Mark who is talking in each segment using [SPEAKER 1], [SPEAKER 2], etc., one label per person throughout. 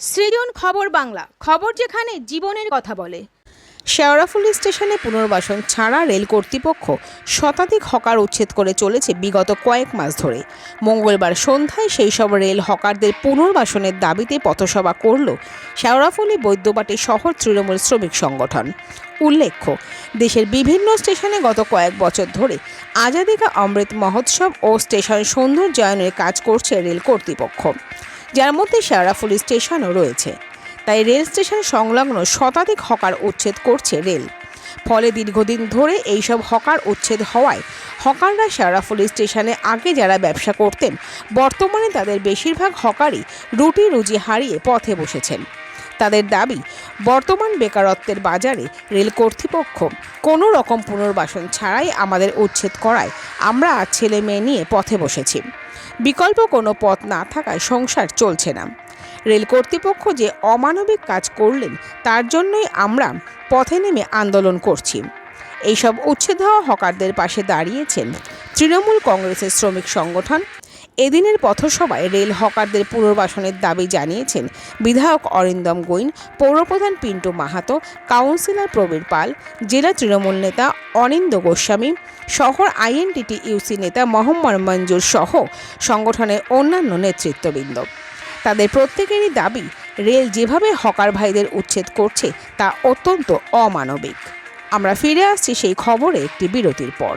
[SPEAKER 1] সৃজন খবর বাংলা, খবর যেখানে জীবনের কথা বলে।
[SPEAKER 2] শেওড়াফুলি স্টেশনে পুনর্বাসন ছাড়া রেল কর্তৃপক্ষ শতাধিক হকার উচ্ছেদ করে চলেছে বিগত কয়েক মাস ধরে। মঙ্গলবার সন্ধ্যায় সেই সব রেল হকারদের পুনর্বাসনের দাবিতে পথসভা করল শেওড়াফুলি বৈদ্যবাটি শহর তৃণমূল শ্রমিক সংগঠন। উল্লেখ্য, দেশের বিভিন্ন স্টেশনে গত কয়েক বছর ধরে আজাদিকা অমৃত মহোৎসব ও স্টেশন সৌন্দর্যায়নের কাজ করছে রেল কর্তৃপক্ষ। যার মধ্যে শেয়ারাফুল স্টেশনও রয়েছে। তাই রেল স্টেশন সংলগ্ন শতাধিক হকার উচ্ছেদ করছে রেল। ফলে দীর্ঘদিন ধরে এইসব হকার উচ্ছেদ হওয়ায় হকাররা শেয়ারাফুল স্টেশনে আগে যারা ব্যবসা করতেন, বর্তমানে তাদের বেশিরভাগ হকারই রুটি রুজি হারিয়ে পথে বসেছেন। তাদের দাবি, বর্তমান বেকারত্বের বাজারে রেল কর্তৃপক্ষ কোনো রকম পুনর্বাসন ছাড়াই আমাদের উচ্ছেদ করায় আমরা ছেলে মেয়ে নিয়ে পথে বসেছি। বিকল্প কোনো পথ না থাকায় সংসার চলছে না। রেল কর্তৃপক্ষ যে অমানবিক কাজ করলেন, তার জন্যই আমরা পথে নেমে আন্দোলন করছি। এইসব উচ্ছেদ হওয়া হকারদের পাশে দাঁড়িয়েছেন তৃণমূল কংগ্রেসের শ্রমিক সংগঠন এদিনের পথসভায় রেল হকারদের পুনর্বাসনের দাবি জানিয়েছেন বিধায়ক অরিন্দম গৈন পৌরপ্রধান পিন্টু মাহাতো, কাউন্সিলর প্রবীর পাল, জেলা তৃণমূল নেতা অনিন্দ গোস্বামী, শহর আইএনটিটি ইউসি নেতা মোহাম্মদ মঞ্জুর সহ সংগঠনের অন্যান্য নেতৃত্ববৃন্দ। তাদের প্রত্যেকেরই দাবি, রেল যেভাবে হকার ভাইদের উচ্ছেদ করছে তা অত্যন্ত অমানবিক। আমরা ফিরে আসছি সেই খবরে একটি বিরতির পর।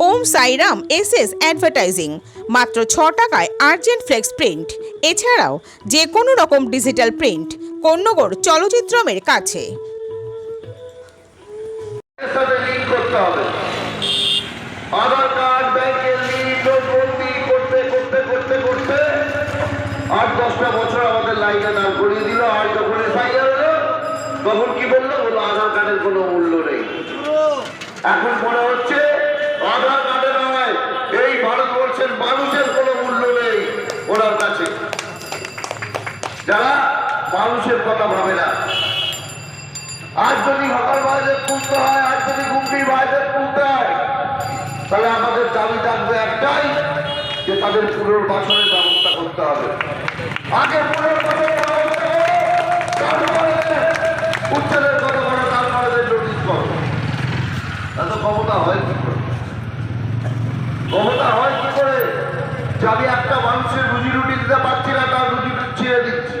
[SPEAKER 2] Om Sairam S S advertising, মাত্র ছ টাকায় আর্জেন্ট ফ্লেক্স প্রিন্ট। এছাড়াও যে কোনো রকম ডিজিটাল প্রিন্ট কন্যগর চলচ্চিত্রমের কাছে।
[SPEAKER 3] তখন কি বলল? আধার কার্ডের কোনো মূল্য নেই। এখন মনে হচ্ছে আধার কার্ডে নয়। এই ভারতবর্ষের মানুষের কোনো মূল্য নেই ওনার কাছে। যারা মানুষের কথা ভাবে না। আজ যদি হকার ভাইদের তুলতে হয়, আজ যদি গুমটি ভাইদের তুলতে হয়, তাহলে আমাদের দাবি থাকবে একটাই, যে তাদের পুনর্বাসনের ব্যবস্থা করতে হবে। আগে পুনর্বাসনের ব্যবস্থা কথা বলো, তারপরে নোটিশ করো এত ক্ষমতা হয় ক্ষমতা হয় কি করে? যে একটা মানুষের রুজি রুটি দিতে পারছি না, তার রুজি রুটি ছিঁড়ে দিচ্ছি।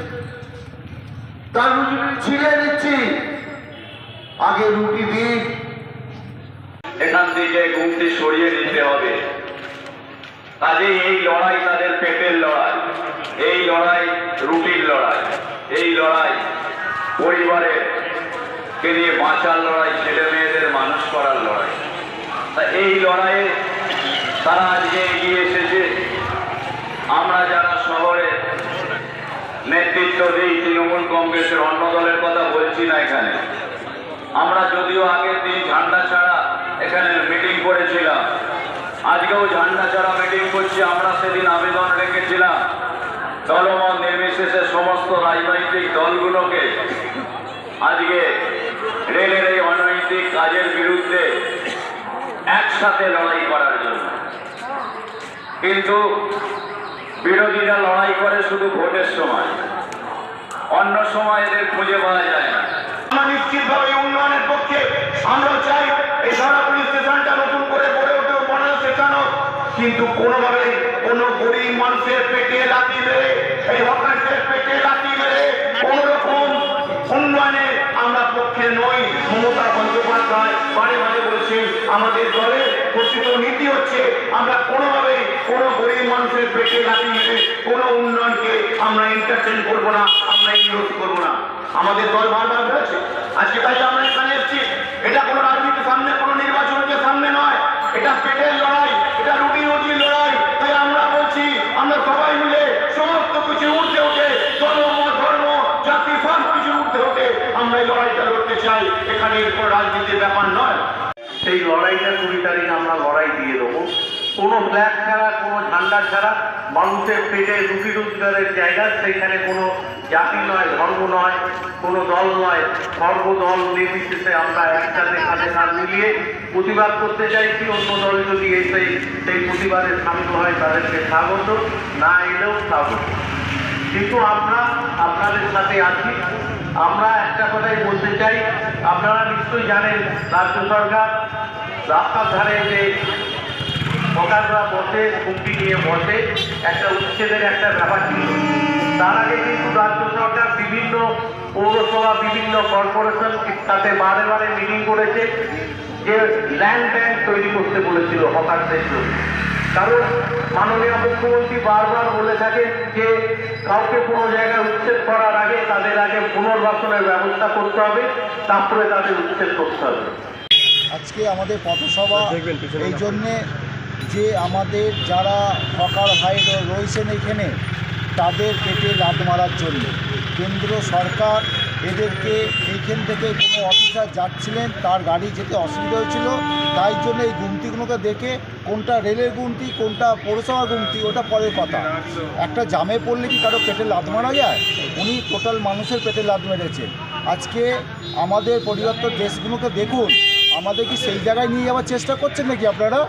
[SPEAKER 3] তার রুজি ছিঁড়ে দিচ্ছি। আগে রুটি দিন
[SPEAKER 4] এখান থেকে ঘুমটি সরিয়ে নিতে হবে। কাজে এই লড়াই তাদের পেটের লড়াই। এই লড়াই রুটির লড়াই। এই লড়াই পরিবারের কে নিয়ে বাঁচার লড়াই, ছেলে মেয়েদের মানুষ করার লড়াই। তা এই লড়াইয়ে তারা আজকে এগিয়ে এসেছে। আমরা যারা শহরে নেতৃত্ব দিই, তৃণমূল কংগ্রেসের অন্য দলের কথা বলছি না এখানে। আমরা যদিও আগের দিন ঝান্ডা ছাড়া এখানে মিটিং করেছিলাম। আজকেও ঝান্ডা ছাড়া মিটিং করছি, আমরা সেদিন আবেদন রেখেছিলাম। দলমত নির্বিশেষে সমস্ত রাজনৈতিক দলগুলোকে আজকে রেলের এই অনৈতিক কাজের বিরুদ্ধে একসাথে লড়াই করার জন্য। কিন্তু বিরোধীরা লড়াই করে শুধু ভোটের সময়। অন্য সময় এদের খুঁজে পাওয়া যায় না।
[SPEAKER 3] আমরা নিশ্চিতভাবে উন্নয়নের পক্ষে আমরা চাই এই স্টেশনটা নতুন করে গড়ে কিন্তু কোনোভাবে কোনো গরিব মানুষের পেটে মেরে, এই হকারদের পেটে মেরে কোন রকম উন্নয়নে আমরা পক্ষে নই। মমতা বন্দ্যোপাধ্যায় বারে বারে বলছি আমাদের দলের প্রকৃত নীতি হচ্ছে আমরা কোনো পেটে লাথি মেরে কোনো উন্নয়নকে আমরা এন্টারটেন করব না, আমরা ইগনোর করব না। আমাদের দল বারবার বলেছে, আজকে তাই আমরা এখানে এসেছি। এটা কোনো রাজনীতির সামনে, কোনো নির্বাচনকে সামনে নয়। এটা পেটের লড়াই, এটা রুটি রুটির লড়াই। তাই আমরা বলছি, আমরা সবাই মিলে সমস্ত কিছু উঠে উঠে, ধর্ম ধর্ম, জাতি, সব কিছু উঠে উঠে আমরা এই লড়াইটা লড়তে চাই। এখানে কোনো রাজনীতির ব্যাপার নয়।
[SPEAKER 5] সেই লড়াইটা কুড়ি তারিখ আমরা লড়াই দিয়ে দেবো। কোনো ফ্ল্যাগ ছাড়া ঝান্ডা ছাড়া মানুষের পেটে রুটি রোজগারের জায়গা সেইখানে কোনো জাতি নয়, ধর্ম নয়, কোনো দল নয়। সর্বদল নির্বিশেষে আমরা একসাথে কাঁধে কাঁধ মিলিয়ে প্রতিবাদ করতে চাইছি অন্য দল যদি এসে সেই প্রতিবাদে সামিল হয়, তাদেরকে স্বাগত, না এলেও স্বাগত। কিন্তু আমরা আপনাদের সাথে আছি। আমরা একটা কথাই বলতে চাই, আপনারা নিশ্চয়ই জানেন, রাজ্য সরকার রাস্তার ধারে যে প্রকাররা বসে মুক্তি নিয়ে বসে একটা উচ্ছেদের একটা ব্যাপার ছিল। তার আগে কিন্তু রাজ্য সরকার বিভিন্ন পৌরসভা বিভিন্ন কর্পোরেশন তাতে বারে বারে মিটিং করেছে যে ল্যান্ড ব্যাংক তৈরি করতে বলেছিল হকারদের জন্য। কারণ মাননীয় মুখ্যমন্ত্রী বারবার বলে থাকেন যে কাউকে কোনো জায়গায় উচ্ছেদ করার আগে তাদের আগে পুনর্বাসনের ব্যবস্থা করতে হবে তারপরে তাদের উচ্ছেদ করতে হবে।
[SPEAKER 6] আজকে আমাদের পথসভা এই জন্যে যে আমাদের যারা হকার ভাই রয়েছেন এখানে, তাদের পেটে লাদ মারার জন্য। কেন্দ্র সরকার এদেরকে এইখান থেকে কোনো অফিসার যাচ্ছিলেন, তার গাড়ি যেতে অসুবিধা হয়েছিল, তাই জন্য এই গুমতিগুলোকে দেখে কোনটা রেলের গুমতি, কোনটা পৌরসভার গুমতি, ওটা পরের কথা। একটা জামে পড়লে কি কারও পেটে লাদ মারা যায়? উনি টোটাল মানুষের পেটে লাদ মেরেছেন আজকে আমাদের পরিবর্তন দেশগুলোকে দেখুন আমাদের কি সেই জায়গায় নিয়ে যাওয়ার চেষ্টা করছেন নাকি আপনারা?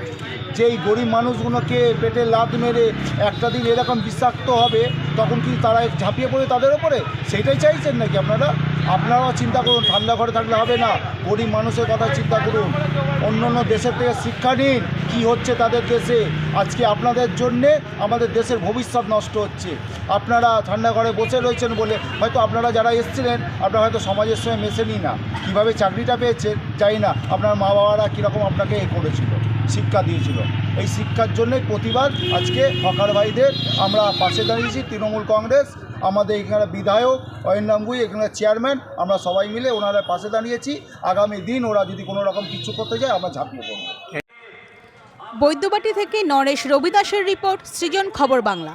[SPEAKER 6] যে এই গরিব মানুষগুলোকে পেটে লাদ মেরে একটা দিন এরকম বিষাক্ত হবে, তখন কি তারা ঝাঁপিয়ে পড়ে তাদের ওপরে সেইটাই চাইছেন নাকি আপনারা? আপনারাও চিন্তা করুন, ঠান্ডা ঘরে থাকলে হবে না। গরিব মানুষের কথা চিন্তা করুন। অন্য অন্য দেশের থেকে শিক্ষা নিন, কী হচ্ছে তাদের দেশে। আজকে আপনাদের জন্যে আমাদের দেশের ভবিষ্যৎ নষ্ট হচ্ছে। আপনারা ঠান্ডা ঘরে বসে রয়েছেন বলে হয়তো আপনারা যারা এসেছিলেন, আপনারা হয়তো সমাজের সঙ্গে মেশেনি না। কীভাবে চাকরিটা পেয়েছেন, জানি না। আপনার মা বাবারা কীরকম আপনাকে এ করেছিল। শিক্ষা দিয়েছিল। এই শিক্ষার জন্যই প্রতিবাদ আজকে হকার ভাইদের। আমরা পাশে দাঁড়িয়েছি, তৃণমূল কংগ্রেস, আমাদের এখানে বিধায়ক অয়নামগুই এখানে চেয়ারম্যান। আমরা সবাই মিলে ওনারা পাশে দাঁড়িয়েছি। আগামী দিন ওরা যদি কোনো রকম কিছু করতে যায় আমরা ঝাঁপিয়ে পড়ব।
[SPEAKER 2] বৈদ্যবাটি থেকে নরেশ রবিদাসের রিপোর্ট, সৃজন খবর বাংলা।